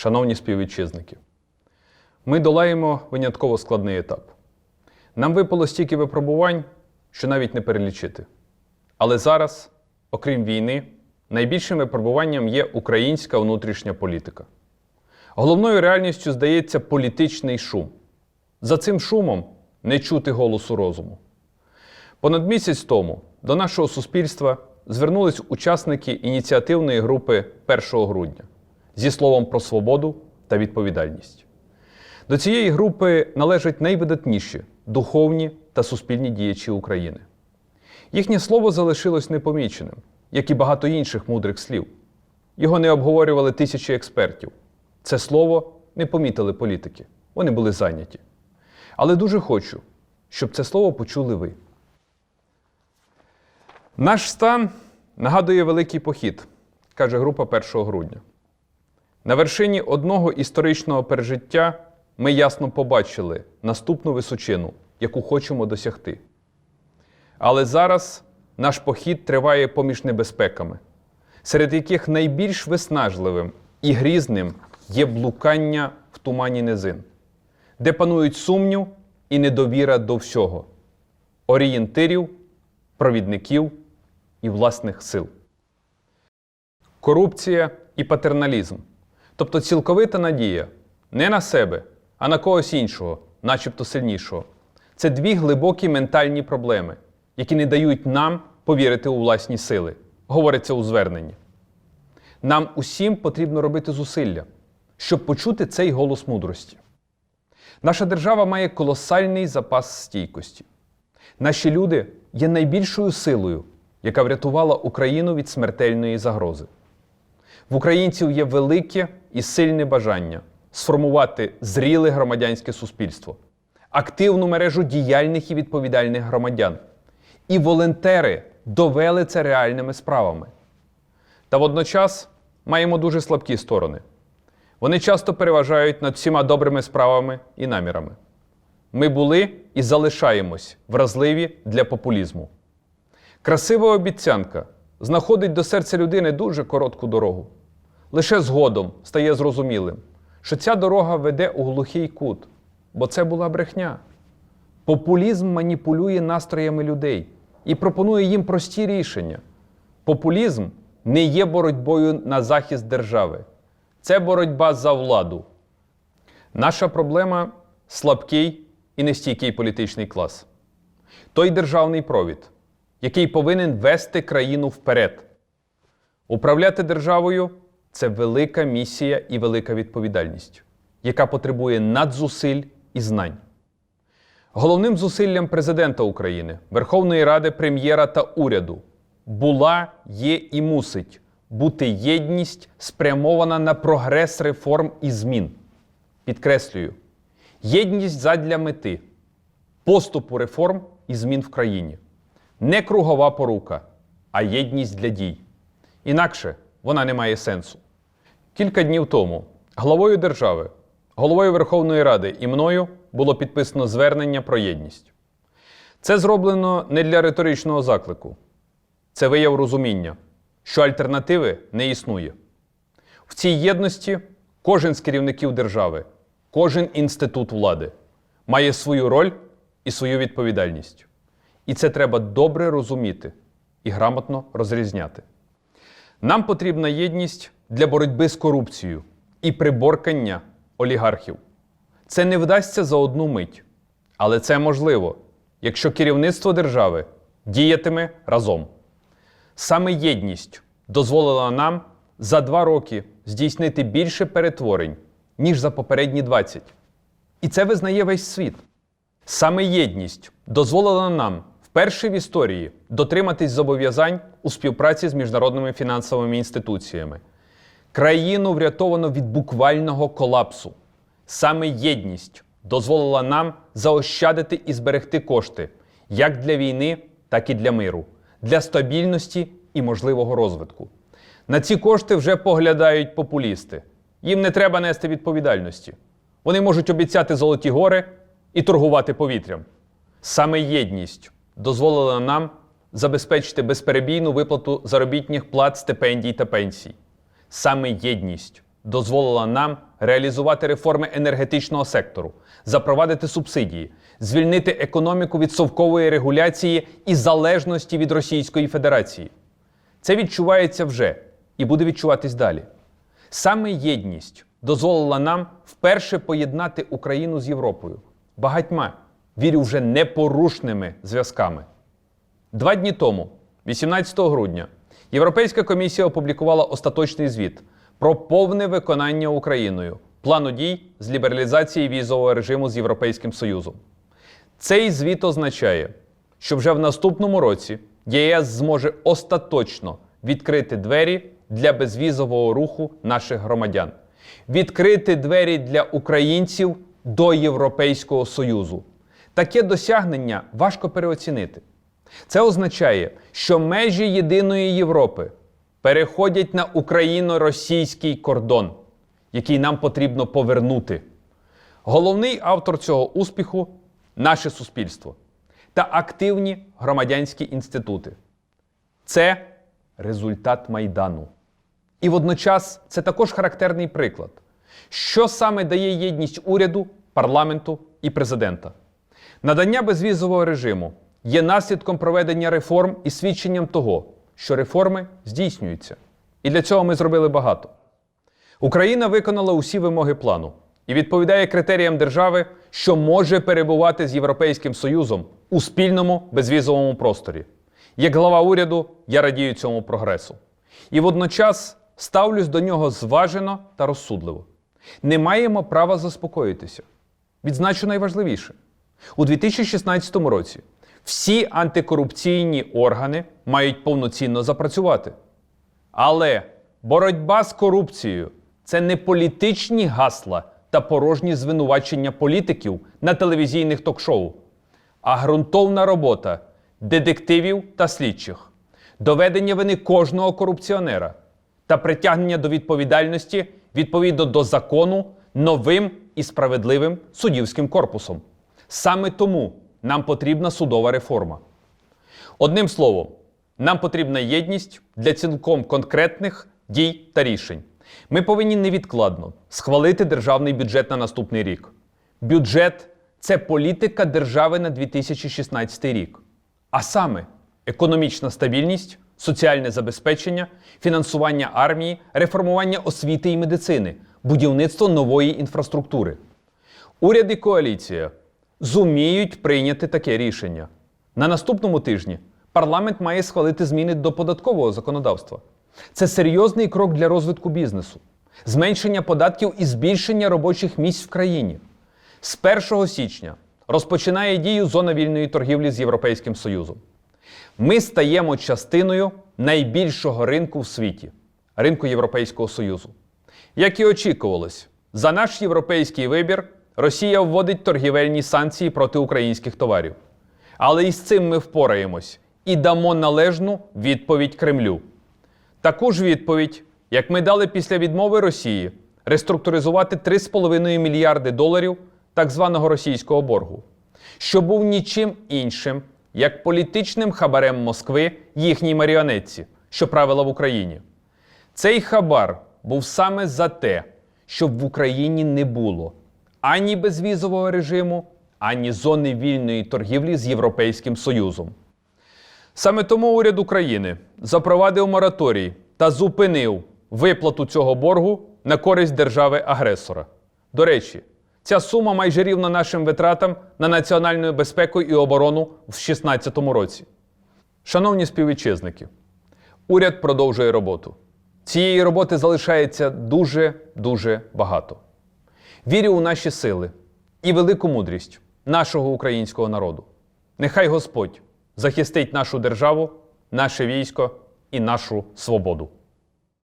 шановні співвітчизники, ми долаємо винятково складний етап. Нам випало стільки випробувань, що навіть не перелічити. Але зараз, окрім війни, найбільшим випробуванням є українська внутрішня політика. Головною реальністю здається політичний шум. За цим шумом не чути голосу розуму. Понад місяць тому до нашого суспільства звернулись учасники ініціативної групи 1 грудня зі словом про свободу та відповідальність. До цієї групи належать найвидатніші духовні та суспільні діячі України. Їхнє слово залишилось непоміченим, як і багато інших мудрих слів. Його не обговорювали тисячі експертів. Це слово не помітили політики, вони були зайняті. Але дуже хочу, щоб це слово почули ви. Наш стан нагадує великий похід, каже група 1 грудня. На вершині одного історичного пережиття ми ясно побачили наступну височину, яку хочемо досягти. Але зараз наш похід триває поміж небезпеками, серед яких найбільш виснажливим і грізним є блукання в тумані низин, де панують сумнів і недовіра до всього, орієнтирів, провідників і власних сил. Корупція і патерналізм, тобто цілковита надія не на себе, а на когось іншого, начебто сильнішого. Це дві глибокі ментальні проблеми, які не дають нам повірити у власні сили, говориться у зверненні. Нам усім потрібно робити зусилля, щоб почути цей голос мудрості. Наша держава має колосальний запас стійкості. Наші люди є найбільшою силою, яка врятувала Україну від смертельної загрози. В українців є велике і сильне бажання сформувати зріле громадянське суспільство, активну мережу діяльних і відповідальних громадян. І волонтери довели це реальними справами. Та водночас маємо дуже слабкі сторони. Вони часто переважають над всіма добрими справами і намірами. Ми були і залишаємось вразливі для популізму. Красива обіцянка знаходить до серця людини дуже коротку дорогу. Лише згодом стає зрозумілим, що ця дорога веде у глухий кут, бо це була брехня. Популізм маніпулює настроями людей і пропонує їм прості рішення. Популізм не є боротьбою на захист держави, це боротьба за владу. Наша проблема слабкий і нестійкий політичний клас. Той державний провід, який повинен вести країну вперед. Управляти державою це велика місія і велика відповідальність, яка потребує надзусиль і знань. Головним зусиллям президента України, Верховної Ради, прем'єра та уряду була, є і мусить бути єдність, спрямована на прогрес реформ і змін. Підкреслюю, єдність задля мети, поступу реформ і змін в країні. Не кругова порука, а єдність для дій. Інакше вона не має сенсу. Кілька днів тому главою держави, головою Верховної Ради і мною було підписано звернення про єдність. Це зроблено не для риторичного заклику, це вияв розуміння, що альтернативи не існує. В цій єдності кожен з керівників держави, кожен інститут влади має свою роль і свою відповідальність. І це треба добре розуміти і грамотно розрізняти. Нам потрібна єдність для боротьби з корупцією і приборкання олігархів. Це не вдасться за одну мить, але це можливо, якщо керівництво держави діятиме разом. Саме єдність дозволила нам за два роки здійснити більше перетворень, ніж за попередні 20. І це визнає весь світ. Саме єдність дозволила нам вперше в історії дотриматись зобов'язань у співпраці з міжнародними фінансовими інституціями. Країну врятовано від буквального колапсу. Саме єдність дозволила нам заощадити і зберегти кошти як для війни, так і для миру, для стабільності і можливого розвитку. На ці кошти вже поглядають популісти. Їм не треба нести відповідальності. Вони можуть обіцяти золоті гори і торгувати повітрям. Саме єдність дозволила нам забезпечити безперебійну виплату заробітних плат, стипендій та пенсій. Саме єдність дозволила нам реалізувати реформи енергетичного сектору, запровадити субсидії, звільнити економіку від совкової регуляції і залежності від Російської Федерації. Це відчувається вже і буде відчуватись далі. Саме єдність дозволила нам вперше поєднати Україну з Європою багатьма, вірю, вже непорушними зв'язками. Два дні тому, 18 грудня, Європейська комісія опублікувала остаточний звіт про повне виконання Україною плану дій з лібералізації візового режиму з Європейським Союзом. Цей звіт означає, що вже в наступному році ЄС зможе остаточно відкрити двері для безвізового руху наших громадян, відкрити двері для українців до Європейського Союзу. Таке досягнення важко переоцінити. Це означає, що межі єдиної Європи переходять на україно-російський кордон, який нам потрібно повернути. Головний автор цього успіху наше суспільство та активні громадянські інститути. Це результат Майдану. І водночас це також характерний приклад, що саме дає єдність уряду, парламенту і президента. Надання безвізового режиму є наслідком проведення реформ і свідченням того, що реформи здійснюються. І для цього ми зробили багато. Україна виконала усі вимоги плану і відповідає критеріям держави, що може перебувати з Європейським Союзом у спільному безвізовому просторі. Як глава уряду, я радію цьому прогресу. І водночас ставлюсь до нього зважено та розсудливо. Не маємо права заспокоїтися. Відзначу найважливіше: у 2016 році всі антикорупційні органи мають повноцінно запрацювати. Але боротьба з корупцією це не політичні гасла та порожні звинувачення політиків на телевізійних ток-шоу, а ґрунтовна робота детективів та слідчих, доведення вини кожного корупціонера та притягнення до відповідальності відповідно до закону новим і справедливим суддівським корпусом. Саме тому нам потрібна судова реформа. Одним словом, нам потрібна єдність для цілком конкретних дій та рішень. Ми повинні невідкладно схвалити державний бюджет на наступний рік. Бюджет це політика держави на 2016 рік. А саме економічна стабільність, соціальне забезпечення, фінансування армії, реформування освіти і медицини, будівництво нової інфраструктури. Уряд і коаліція зуміють прийняти таке рішення. На наступному тижні парламент має схвалити зміни до податкового законодавства. Це серйозний крок для розвитку бізнесу, зменшення податків і збільшення робочих місць в країні. З 1 січня розпочинає дію зона вільної торгівлі з Європейським Союзом. Ми стаємо частиною найбільшого ринку в світі ринку Європейського Союзу. Як і очікувалось, за наш європейський вибір Росія вводить торгівельні санкції проти українських товарів. Але із цим ми впораємось і дамо належну відповідь Кремлю. Таку ж відповідь, як ми дали після відмови Росії реструктуризувати 3,5 мільярди доларів так званого російського боргу, що був нічим іншим, як політичним хабарем Москви їхній маріонетці, що правила в Україні. Цей хабар був саме за те, щоб в Україні не було ані безвізового режиму, ані зони вільної торгівлі з Європейським Союзом. Саме тому уряд України запровадив мораторій та зупинив виплату цього боргу на користь держави-агресора. До речі, ця сума майже рівна нашим витратам на національну безпеку і оборону в 2016 році. Шановні співвітчизники, уряд продовжує роботу. Цієї роботи залишається дуже дуже багато. Вірю у наші сили і велику мудрість нашого українського народу. Нехай Господь захистить нашу державу, наше військо і нашу свободу.